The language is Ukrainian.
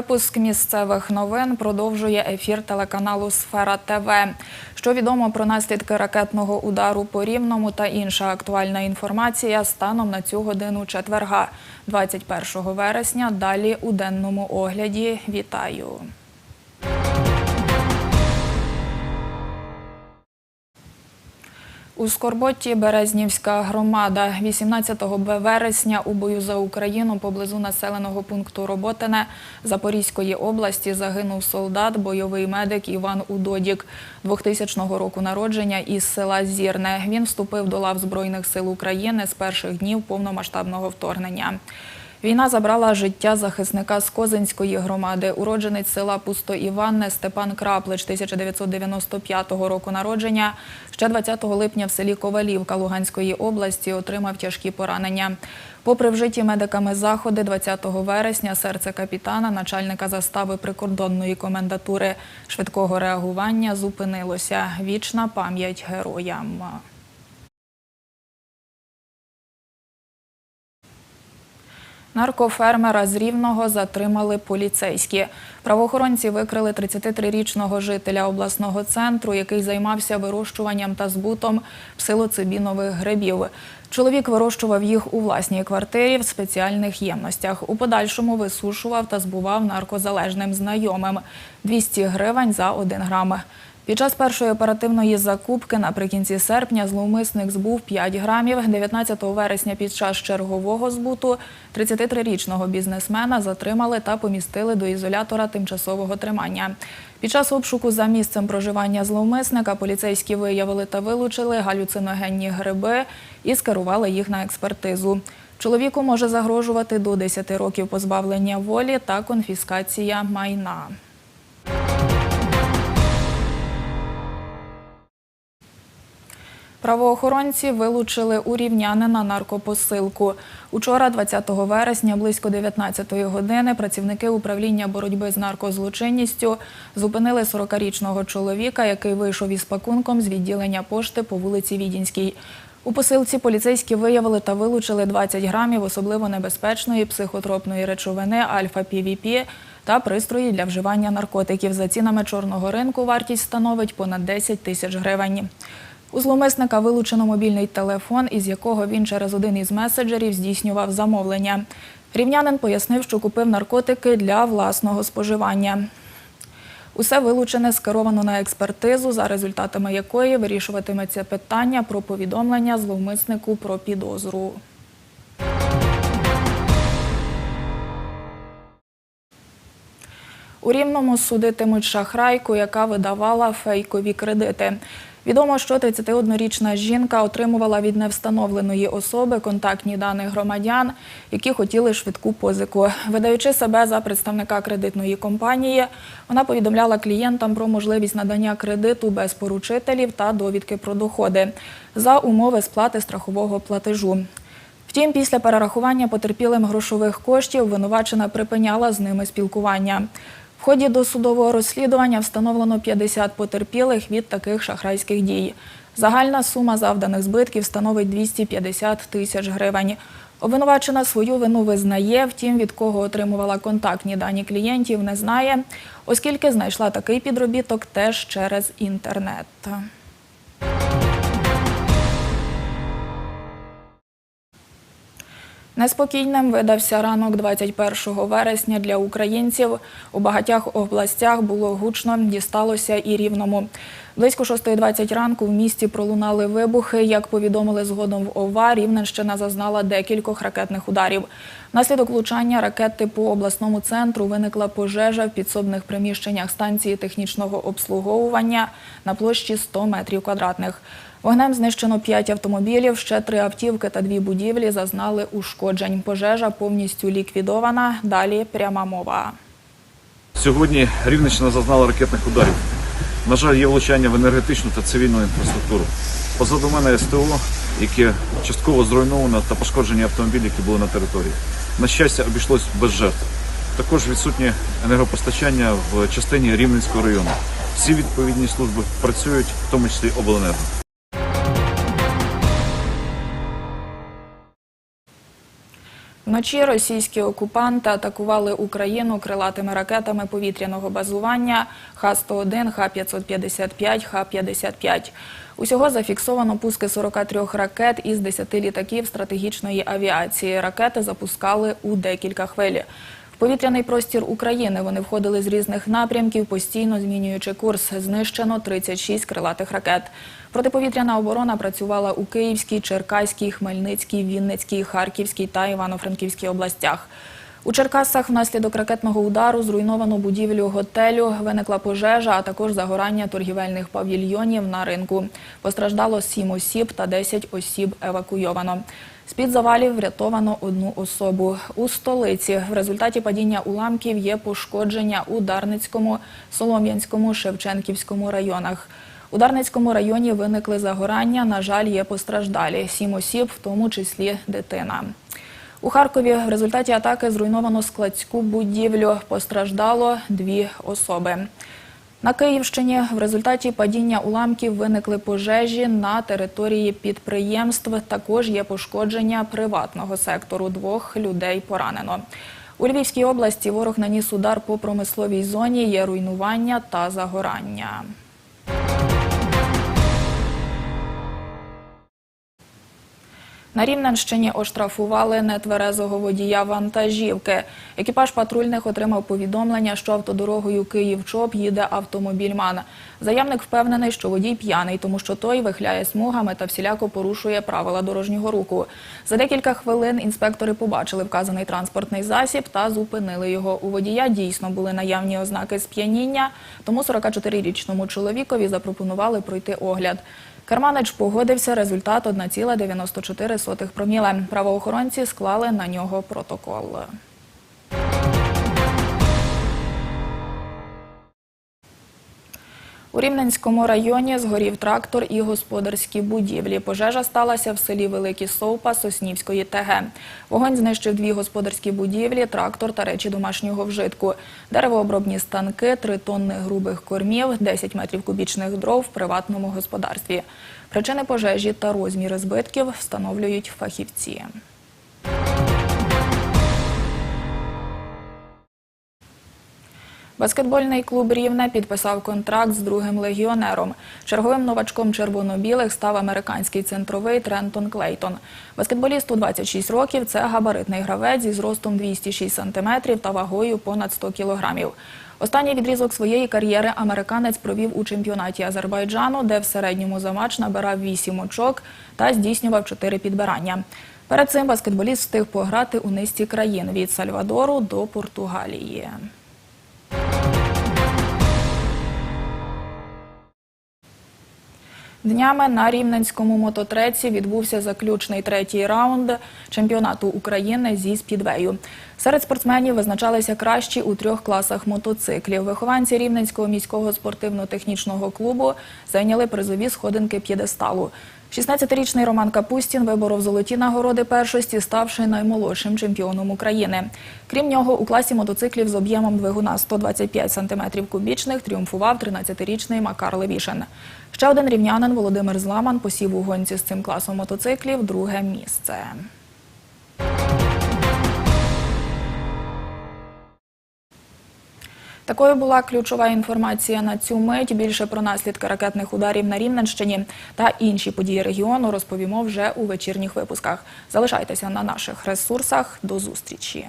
Випуск місцевих новин продовжує ефір телеканалу Сфера ТВ. Що відомо про наслідки ракетного удару по Рівному та інша актуальна інформація станом на цю годину четверга, 21 вересня. Далі у денному огляді. Вітаю. У Скорботі Березнівська громада 18 вересня у бою за Україну поблизу населеного пункту Роботине Запорізької області загинув солдат, бойовий медик Іван Удодік 2000 року народження із села Зірне. Він вступив до лав Збройних сил України з перших днів повномасштабного вторгнення. Війна забрала життя захисника з Козинської громади. Уродженець села Пустоіванне Степан Краплич 1995 року народження. Ще 20 липня в селі Ковалівка Луганської області отримав тяжкі поранення. Попри вжиті медиками заходи, 20 вересня серце капітана, начальника застави прикордонної комендатури швидкого реагування зупинилося. Вічна пам'ять героям. Наркофермера з Рівного затримали поліцейські. Правоохоронці викрили 33-річного жителя обласного центру, який займався вирощуванням та збутом псилоцибінових грибів. Чоловік вирощував їх у власній квартирі в спеціальних ємностях. У подальшому висушував та збував наркозалежним знайомим 200 гривень за 1 грам. Під час першої оперативної закупки наприкінці серпня зловмисник збув 5 грамів. 19 вересня під час чергового збуту 33-річного бізнесмена затримали та помістили до ізолятора тимчасового тримання. Під час обшуку за місцем проживання зловмисника поліцейські виявили та вилучили галюциногенні гриби і скерували їх на експертизу. Чоловіку може загрожувати до 10 років позбавлення волі та конфіскація майна. Правоохоронці вилучили у рівнянина наркопосилку. Учора, 20 вересня, близько 19-ї години, працівники управління боротьби з наркозлочинністю зупинили 40-річного чоловіка, який вийшов із пакунком з відділення пошти по вулиці Відінській. У посилці поліцейські виявили та вилучили 20 грамів особливо небезпечної психотропної речовини альфа-півіпі та пристрої для вживання наркотиків. За цінами чорного ринку вартість становить понад 10 тисяч гривень. У зловмисника вилучено мобільний телефон, із якого він через один із меседжерів здійснював замовлення. Рівнянин пояснив, що купив наркотики для власного споживання. Усе вилучене скеровано на експертизу, за результатами якої вирішуватиметься питання про повідомлення зловмиснику про підозру. У Рівному судитимуть шахрайку, яка видавала фейкові кредити. Відомо, що 31-річна жінка отримувала від невстановленої особи контактні дані громадян, які хотіли швидку позику. Видаючи себе за представника кредитної компанії, вона повідомляла клієнтам про можливість надання кредиту без поручителів та довідки про доходи за умови сплати страхового платежу. Втім, після перерахування потерпілим грошових коштів винувачена припиняла з ними спілкування. В ході досудового розслідування встановлено 50 потерпілих від таких шахрайських дій. Загальна сума завданих збитків становить 250 тисяч гривень. Обвинувачена свою вину визнає, втім, від кого отримувала контактні дані клієнтів, не знає, оскільки знайшла такий підробіток теж через інтернет. Неспокійним видався ранок 21 вересня для українців. У багатьох областях було гучно, дісталося і рівному. Близько 6.20 ранку в місті пролунали вибухи. Як повідомили згодом в ОВА, Рівненщина зазнала декількох ракетних ударів. Внаслідок влучання ракети по обласному центру виникла пожежа в підсобних приміщеннях станції технічного обслуговування на площі 100 метрів квадратних. Вогнем знищено 5 автомобілів, ще три автівки та дві будівлі зазнали ушкоджень. Пожежа повністю ліквідована. Далі пряма мова. Сьогодні Рівненщина зазнала ракетних ударів. На жаль, є влучання в енергетичну та цивільну інфраструктуру. Позаду мене СТО, яке частково зруйновано та пошкоджені автомобілі, які були на території. На щастя, обійшлось без жертв. Також відсутнє енергопостачання в частині Рівненського району. Всі відповідні служби працюють, в тому числі обленерго. Вночі російські окупанти атакували Україну крилатими ракетами повітряного базування Х-101, Х-555, Х-55. Усього зафіксовано пуски 43 ракет із 10 літаків стратегічної авіації. Ракети запускали у декілька хвиль. Повітряний простір України вони входили з різних напрямків, постійно змінюючи курс. Знищено 36 крилатих ракет. Протиповітряна оборона працювала у Київській, Черкаській, Хмельницькій, Вінницькій, Харківській та Івано-Франківській областях. У Черкасах внаслідок ракетного удару зруйновано будівлю готелю, виникла пожежа, а також загорання торгівельних павільйонів на ринку. Постраждало 7 осіб та 10 осіб евакуйовано. З-під завалів врятовано одну особу. У столиці в результаті падіння уламків є пошкодження у Дарницькому, Солом'янському, Шевченківському районах. У Дарницькому районі виникли загорання. На жаль, є постраждалі. Сім осіб, в тому числі дитина. У Харкові в результаті атаки зруйновано складську будівлю. Постраждало дві особи. На Київщині в результаті падіння уламків виникли пожежі на території підприємств. Також є пошкодження приватного сектору. Двох людей поранено. У Львівській області ворог наніс удар по промисловій зоні. Є руйнування та загорання. На Рівненщині оштрафували нетверезого водія вантажівки. Екіпаж патрульних отримав повідомлення, що автодорогою Київ-Чоп їде автомобільман. Заявник впевнений, що водій п'яний, тому що той вихляє смугами та всіляко порушує правила дорожнього руху. За декілька хвилин інспектори побачили вказаний транспортний засіб та зупинили його. У водія дійсно були наявні ознаки сп'яніння, тому 44-річному чоловікові запропонували пройти огляд. Керманич погодився, результат 1,94 проміле. Правоохоронці склали на нього протокол. У Рівненському районі згорів трактор і господарські будівлі. Пожежа сталася в селі Великі Совпа Соснівської ТГ. Вогонь знищив дві господарські будівлі, трактор та речі домашнього вжитку. Деревообробні станки, три тонни грубих кормів, 10 метрів кубічних дров в приватному господарстві. Причини пожежі та розміри збитків встановлюють фахівці. Баскетбольний клуб Рівне підписав контракт з другим легіонером. Черговим новачком червоно-білих став американський центровий Трентон Клейтон. Баскетболісту 26 років. Це габаритний гравець зі зростом 206 сантиметрів та вагою понад 100 кілограмів. Останній відрізок своєї кар'єри американець провів у чемпіонаті Азербайджану, де в середньому за матч набирав 8 очок та здійснював 4 підбирання. Перед цим баскетболіст встиг пограти у низці країн від Сальвадору до Португалії. Днями на Рівненському мототреці відбувся заключний третій раунд чемпіонату України зі спідвею. Серед спортсменів визначалися кращі у трьох класах мотоциклів. Вихованці Рівненського міського спортивно-технічного клубу зайняли призові сходинки п'єдесталу. 16-річний Роман Капустін виборов золоті нагороди першості, ставши наймолодшим чемпіоном України. Крім нього, у класі мотоциклів з об'ємом двигуна 125 см кубічних тріумфував 13-річний Макар Левішин. Ще один рівнянин Володимир Зламан посів у гонці з цим класом мотоциклів друге місце. Такою була ключова інформація на цю мить. Більше про наслідки ракетних ударів на Рівненщині та інші події регіону розповімо вже у вечірніх випусках. Залишайтеся на наших ресурсах. До зустрічі.